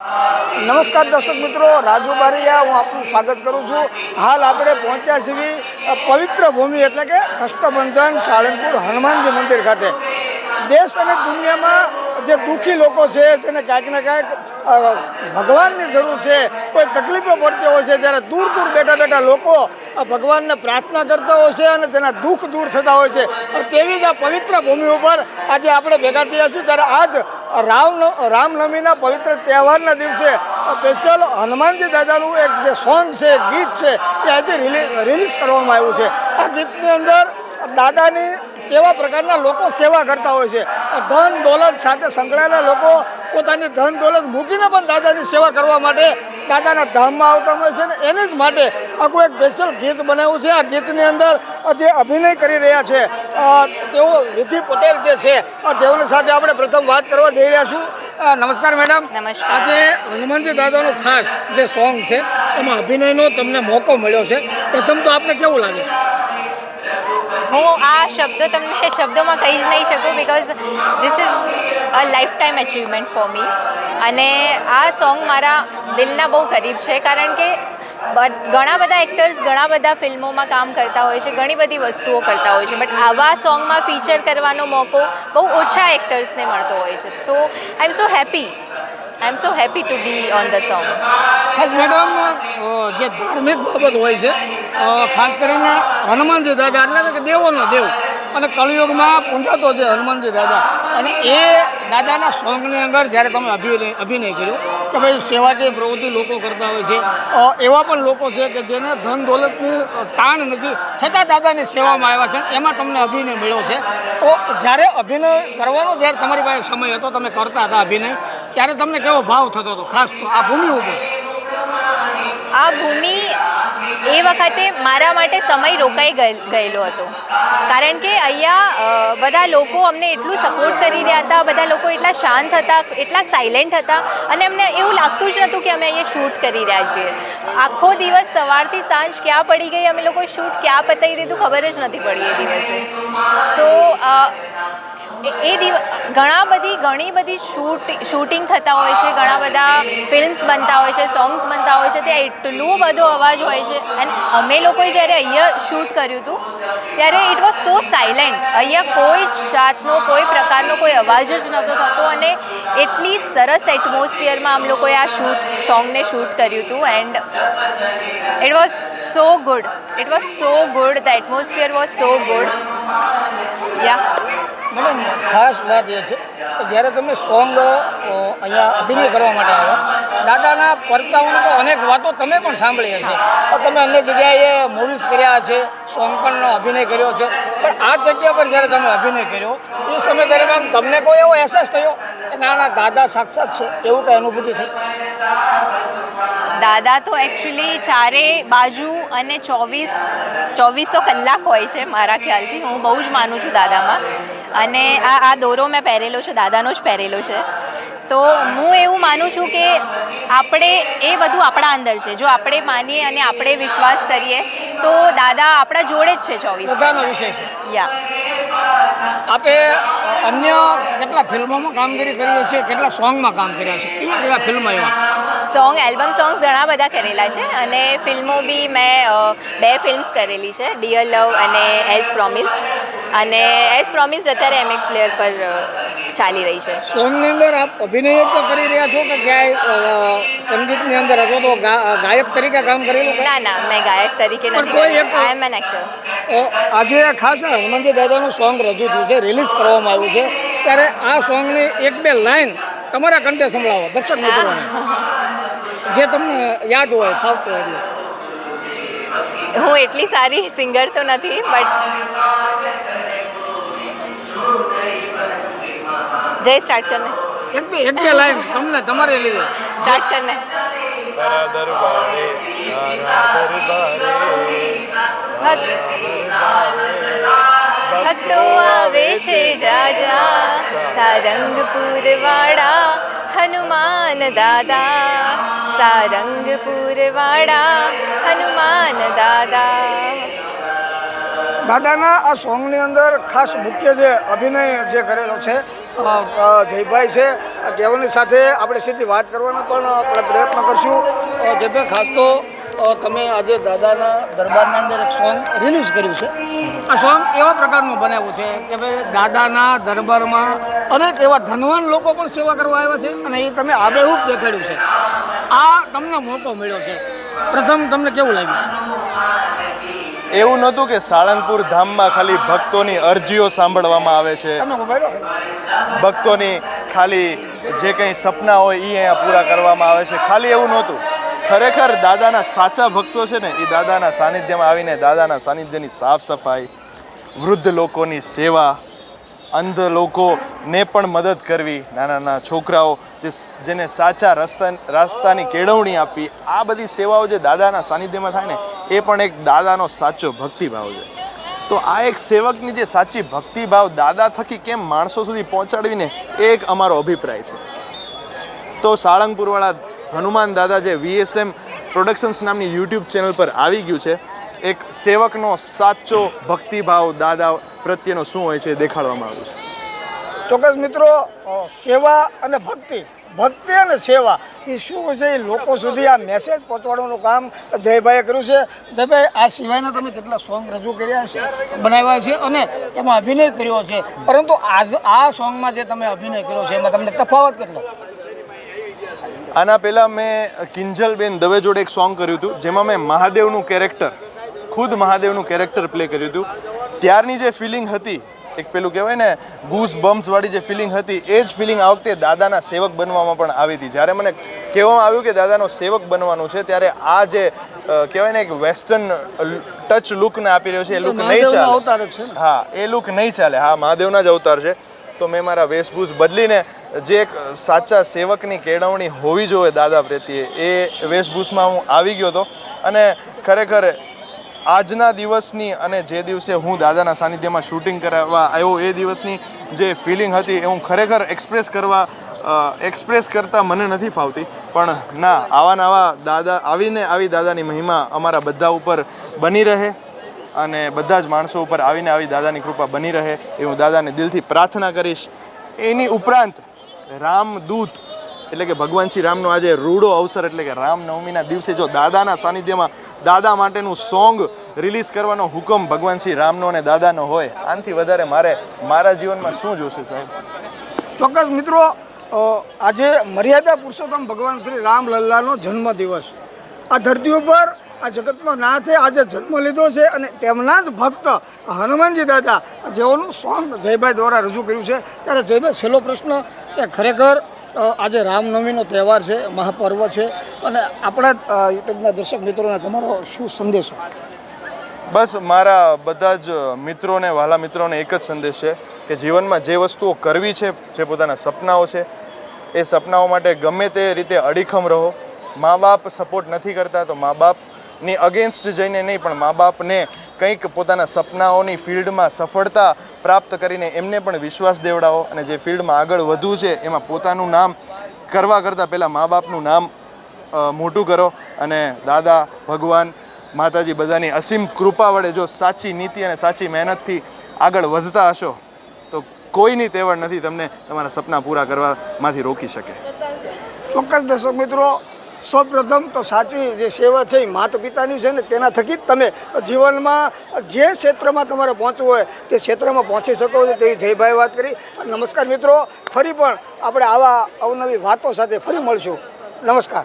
નમસ્કાર દર્શક મિત્રો, રાજુ બારીયા, હું આપનું સ્વાગત કરું છું. હાલ આપણે પહોંચ્યા છીએ પવિત્ર ભૂમિ એટલે કે કષ્ટબંધન સાળંગપુર હનુમાનજી મંદિર ખાતે. દેશ અને દુનિયામાં જે દુઃખી લોકો છે તેને ક્યાંક ને ક્યાંક ભગવાનની જરૂર છે, કોઈ તકલીફો પડતી હોય છે, ત્યારે દૂર દૂર બેઠા બેઠા લોકો ભગવાનને પ્રાર્થના કરતા હોય છે અને તેના દુઃખ દૂર થતા હોય છે. તેવી જ આ પવિત્ર ભૂમિ ઉપર આજે આપણે ભેગા થયા છીએ, ત્યારે આજ રામ રામનવમીના પવિત્ર તહેવારના દિવસે સ્પેશિયલ હનુમાનજી દાદાનું એક જે સોંગ છે, ગીત છે, એ આજે રિલીઝ કરવામાં આવ્યું છે. આ ગીતની અંદર દાદાની કેવા પ્રકારના લોકો સેવા કરતા હોય છે? ધન દોલત સાથે સંકળાયેલા લોકો પોતાની ધન દોલત મૂકીને પણ દાદાની સેવા કરવા માટે દાદાના ધામમાં આવતા હોય છે ને એને જ માટે આખું એક સ્પેશિયલ ગીત બનાવ્યું છે. આ ગીતની અંદર જે અભિનય કરી રહ્યા છે તેઓ વિધિ પટેલ જે છે તેઓની સાથે આપણે પ્રથમ વાત કરવા જઈ રહ્યા છું. નમસ્કાર મેડમ. નમસ્કાર. આજે હનુમાનજી દાદાનું ખાસ જે સોંગ છે એમાં અભિનયનો તમને મોકો મળ્યો છે. પ્રથમ તો આપને કેવું લાગે? હું આ શબ્દ તમને શબ્દોમાં કહી જ નહીં શકું because this is a lifetime achievement for me અને આ સોંગ મારા દિલના બહુ કરીબ છે કારણ કે ઘણા બધા એક્ટર્સ ઘણા બધા ફિલ્મોમાં કામ કરતા હોય છે, ઘણી બધી વસ્તુઓ કરતા હોય છે બટ આવા સોંગમાં ફીચર કરવાનો મોકો બહુ ઓછા એક્ટર્સને મળતો હોય છે. So I am so happy I am so happy to be on the song ખાસ મેડમ જે ધાર્મિક બાબત હોય છે ખાસ કરીને હનુમાનજી દાદા, એટલે કે દેવોનો દેવ. અને કળિયુગમાં પૂંજાતો છે હનુમાનજી દાદા. અને એ દાદાના સોંગની અંદર જ્યારે તમે અભિનય અભિનય કર્યો, કે ભાઈ સેવાકીય પ્રવૃત્તિ લોકો કરતા હોય છે. એવા પણ લોકો છે કે જેને ધન દોલતની તાણ નથી. છતાં દાદાની સેવામાં આવ્યા છે એમાં તમને અભિનય મળ્યો છે. તો જ્યારે અભિનય કરવાનો, જ્યારે તમારી પાસે સમય હતો, તમે કરતા હતા અભિનય. ત્યારે તમને કેવો ભાવ થતો હતો? ખાસ તો આ ભૂમિ ઉપર. આ ભૂમિ એ વખતે મારા માટે સમય રોકાઈ ગયેલો હતો. કારણ કે અહીંયા બધા લોકો અમને એટલું સપોર્ટ કરી રહ્યા હતા, બધા લોકો એટલા શાંત હતા, એટલા સાયલેન્ટ હતા અને અમને એવું લાગતું જ નહોતું કે અમે અહીંયા શૂટ કરી રહ્યા છીએ. આખો દિવસ સવારથી સાંજ ક્યાં પડી ગઈ, અમે લોકો શૂટ ક્યાં પતાવી દીધું ખબર જ નથી પડી એ દિવસે. સો એ દિવ ઘણા બધી, ઘણી બધી શૂટ શૂટિંગ થતા હોય છે, ઘણા બધા ફિલ્મ્સ બનતા હોય છે, સોંગ્સ બનતા હોય છે, ત્યાં એટલું બધો અવાજ હોય છે. અને અમે લોકોએ જ્યારે અહીંયા શૂટ કર્યું હતું, ત્યારે ઇટ વોઝ સો સાયલેન્ટ અહીંયા કોઈ જ જાતનો, કોઈ પ્રકારનો કોઈ અવાજ જ નહોતો થતો અને એટલી સરસ એટમોસ્ફિયરમાં આમ લોકોએ આ શૂટ, સોંગને શૂટ કર્યું હતું and it was so good it was so good the atmosphere was so good yeah madam, ખાસ વાત એ છે કે જ્યારે તમે સોંગ અહીંયા અભિનય કરવા માટે આવ્યા, દાદાના પરચાઓની તો અનેક વાતો તમે પણ સાંભળી હશે તમે અન્ય જગ્યાએ મૂવીઝ કર્યા છે, સોંગ પણ અભિનય કર્યો છે. પણ આ જગ્યા પર જ્યારે તમે અભિનય કર્યો, એ સમય દરમિયાન તમને કોઈ એવો અહેસાસ થયો કે ના ના, દાદા સાક્ષાત છે, એવું કંઈ અનુભૂતિ થઈ? દાદા તો એકચ્યુઅલી ચારે બાજુ અને ચોવીસ, ચોવીસો કલાક હોય છે મારા ખ્યાલથી. હું બહુ જ માનું છું દાદામાં. અને આ આ દોરો મેં પહેરેલો છે દાદાનો જ પહેરેલો છે. તો હું એવું માનું છું કે આપણે એ બધું આપણા અંદર છે. જો આપણે માનીએ અને આપણે વિશ્વાસ કરીએ તો દાદા આપણા જોડે જ છે ચોવીસ બધાનો વિષય છે. યા. આપે અન્ય કેટલા ફિલ્મોમાં કામગીરી કરી છે કેટલા સોંગમાં કામ કર્યા છે કયા કયા ફિલ્મ એવા સોંગ એલ્બમ સોંગ્સ ઘણા બધા કરેલા છે અને ફિલ્મો બી મેં બે ફિલ્મ્સ કરેલી છે ડિયર લવ અને એઝ પ્રોમિસ્ડ અને એઝ પ્રોમિસ્ડ અત્યારે એમએક્સ પ્લેયર પર ચાલી રહી છે. સોંગની અંદર આપ અભિનય તો કરી રહ્યા છો કે ક્યાંય સંગીતની અંદર અથવા તો ગાયક તરીકે કામ કરેલું? ના ના મેં ગાયક તરીકે નથી આઈ એમ એન એક્ટર આજે ખાસ હનુમાનજી દાદાનું સોંગ રજૂ થયું છે રિલીઝ કરવામાં આવ્યું છે. ત્યારે આ સોંગની એક બે લાઈન તમારા કંઠે સંભળાવો દર્શક મિત્રોને. જે તમને યાદ હોય ફાવતું હોય એટલે. હું એટલી સારી સિંગર તો નથી બટ જય સ્ટાર્ટ કરને. એક બે એક બે લાઈન તમને તમારે લીધે. સ્ટાર્ટ કરને. દરબારે દરબારે ભક્તો આવે છે જાજા સારંગપુર વાળા હનુમાન દાદા. સારંગપુર વાળા હનુમાન દાદા. દાદાના આ સોંગની અંદર ખાસ મુખ્ય જે અભિનય જે કરેલો છે જયભાઈ છે તેઓની સાથે આપણે સીધી વાત કરવાનો પણ આપણે પ્રયત્ન કરશું. જયભાઈ ખાસ તો તમે આજે દાદાના દરબારના અંદર એક સોંગ રિલીઝ કર્યું છે. આ સોંગ એવા પ્રકારનું બનાવ્યું છે કે ભાઈ દાદાના દરબારમાં અનેક એવા ધનવાન લોકો પણ સેવા કરવા આવ્યા છે અને એ તમે આબેહૂબ દેખાડ્યું છે. આ તમને મોકો મળ્યો છે. પ્રથમ તમને કેવું લાગ્યું? એવું નહોતું કે સાળંગપુર ધામમાં ખાલી ભક્તોની અરજીઓ સાંભળવામાં આવે છે. ભક્તોની ખાલી જે કંઈ સપના હોય એ અહીંયા પૂરા કરવામાં આવે છે. ખાલી એવું નહોતું. ખરેખર દાદાના સાચા ભક્તો છે ને, એ દાદાના સાનિધ્યમાં આવીને દાદાના સાનિધ્યની સાફ સફાઈ, વૃદ્ધ લોકોની સેવા, અંધ લોકોને પણ મદદ કરવી, નાના નાના છોકરાઓ જે જેને સાચા રસ્તા, રસ્તાની કેળવણી આપવી, આ બધી સેવાઓ જે દાદાના સાનિધ્યમાં થાય ને, એ પણ એક દાદાનો સાચો ભક્તિભાવ છે. તો આ એક સેવકની જે સાચી ભક્તિભાવ દાદા થકી કેમ માણસો સુધી પહોંચાડવીને એ એક અમારો અભિપ્રાય છે. તો સાળંગપુરવાળા હનુમાન દાદા જે વીએસએમ પ્રોડક્શન્સ નામની યુટ્યુબ ચેનલ પર આવી ગયું છે, એક સેવકનો સાચો ભક્તિભાવ દાદા પ્રત્યેનો શું હોય છે દેખાડવામાં આવ્યું છે. ચોક્કસ મિત્રો સેવા અને ભક્તિ ભક્તિ અને સેવા, એ શું છે એ લોકો સુધી આ મેસેજ પહોંચાડવાનું કામ જયભાઈએ કર્યું છે. જયભાઈ, આ સિવાયના તમે કેટલા સોંગ રજૂ કર્યા છે, બનાવ્યા છે અને એમાં અભિનય કર્યો છે. પરંતુ આજ, આ સોંગમાં જે તમે અભિનય કર્યો છે, એમાં તમને તફાવત કેટલો? આના પહેલાં મેં કિંજલબેન દવે જોડે એક સોંગ કર્યું હતું જેમાં મેં મહાદેવનું કેરેક્ટર ખુદ મહાદેવનું કેરેક્ટર પ્લે કર્યું હતું. ત્યારની જે ફિલિંગ હતી એક પેલું કહેવાય ને ગૂસ બમ્સવાળી જે ફિલિંગ હતી એ જ ફિલિંગ આ વખતે દાદાના સેવક બનવામાં પણ આવી હતી. જ્યારે મને કહેવામાં આવ્યું કે દાદાનો સેવક બનવાનું છે ત્યારે આ જે કહેવાય ને એક વેસ્ટર્ન ટચ લુકને આપી રહ્યો છે એ લુક નહીં ચાલે. હા એ લુક નહીં ચાલે. હા મહાદેવના જ અવતાર છે. તો મેં મારા વેશભૂષ બદલીને જે એક સાચા સેવકની કેળવણી હોવી જોઈએ દાદા પ્રત્યે, એ વેશભૂષમાં હું આવી ગયો હતો. અને ખરેખર આજના દિવસની અને જે દિવસે હું દાદાના સાનિધ્યમાં શૂટિંગ કરાવવા આવ્યો, એ દિવસની જે ફિલિંગ હતી એ હું ખરેખર એક્સપ્રેસ કરવા એક્સપ્રેસ કરતાં મને નથી ફાવતી. પણ ના, આવા નવા દાદા, આવીને આવી દાદાની મહિમા અમારા બધા ઉપર બની રહે અને બધા જ માણસો ઉપર આવીને આવી દાદાની કૃપા બની રહે, એ હું દાદાને દિલથી પ્રાર્થના કરીશ. એની ઉપરાંત રામદૂત. એટલે કે ભગવાન શ્રી રામનો આજે રૂડો અવસર, એટલે કે રામનવમીના દિવસે જો દાદાના સાનિધ્યમાં દાદા માટેનું સોંગ રિલીઝ કરવાનો હુકમ ભગવાન શ્રી રામનો અને દાદાનો હોય, આનાથી વધારે મારે મારા જીવનમાં શું જોશે સાહેબ? ચોક્કસ મિત્રો આજે મર્યાદા પુરુષોત્તમ ભગવાન શ્રી રામલલ્લાનો જન્મ દિવસ આ ધરતી ઉપર, આ જગતનો નાથે આજે જન્મ લીધો છે અને તેમના જ ભક્ત હનુમાનજી દાદા જેઓનું સોંગ જયભાઈ દ્વારા રજૂ કર્યું છે. ત્યારે જયભાઈ, છેલ્લો પ્રશ્ન કે ખરેખર આજે રામનવમીનો તહેવાર છે, મહાપર્વ છે, અને આપણા યુટ્યુબના દર્શક મિત્રોને તમારો શું સંદેશો? બસ, મારા બધા જ મિત્રોને વાલા મિત્રોને એક જ સંદેશ છે કે જીવનમાં જે વસ્તુઓ કરવી છે, જે પોતાના સપનાઓ છે, એ સપનાઓ માટે ગમે તે રીતે અડીખમ રહો. મા બાપ સપોર્ટ નથી કરતા, તો મા બાપની અગેન્સ્ટ જઈને નહીં, પણ મા બાપને કંઈક પોતાના સપનાઓની ફિલ્ડમાં સફળતા પ્રાપ્ત કરીને એમને પણ વિશ્વાસ દેવડાવો અને જે ફિલ્ડમાં આગળ વધવું છે, એમાં પોતાનું નામ કરવા કરતાં પહેલાં મા બાપનું નામ મોટું કરો અને દાદા, ભગવાન, માતાજી બધાની અસીમ કૃપા વડે જો સાચી નીતિ અને સાચી મહેનતથી આગળ વધતા હશો, તો કોઈની તેવડ નથી તમને તમારા સપના પૂરા કરવામાંથી રોકી શકે. ચોક્કસ દર્શક મિત્રો સૌપ્રથમ તો સાચી જે સેવા છે એ માતા પિતાની છે ને તેના થકી જ તમે જીવનમાં જે ક્ષેત્રમાં તમારે પહોંચવું હોય તે ક્ષેત્રમાં પહોંચી શકો છો. તેવી જયભાઈ વાત કરી. નમસ્કાર મિત્રો, ફરી પણ આપણે આવા અવનવી વાતો સાથે ફરી મળશું. નમસ્કાર.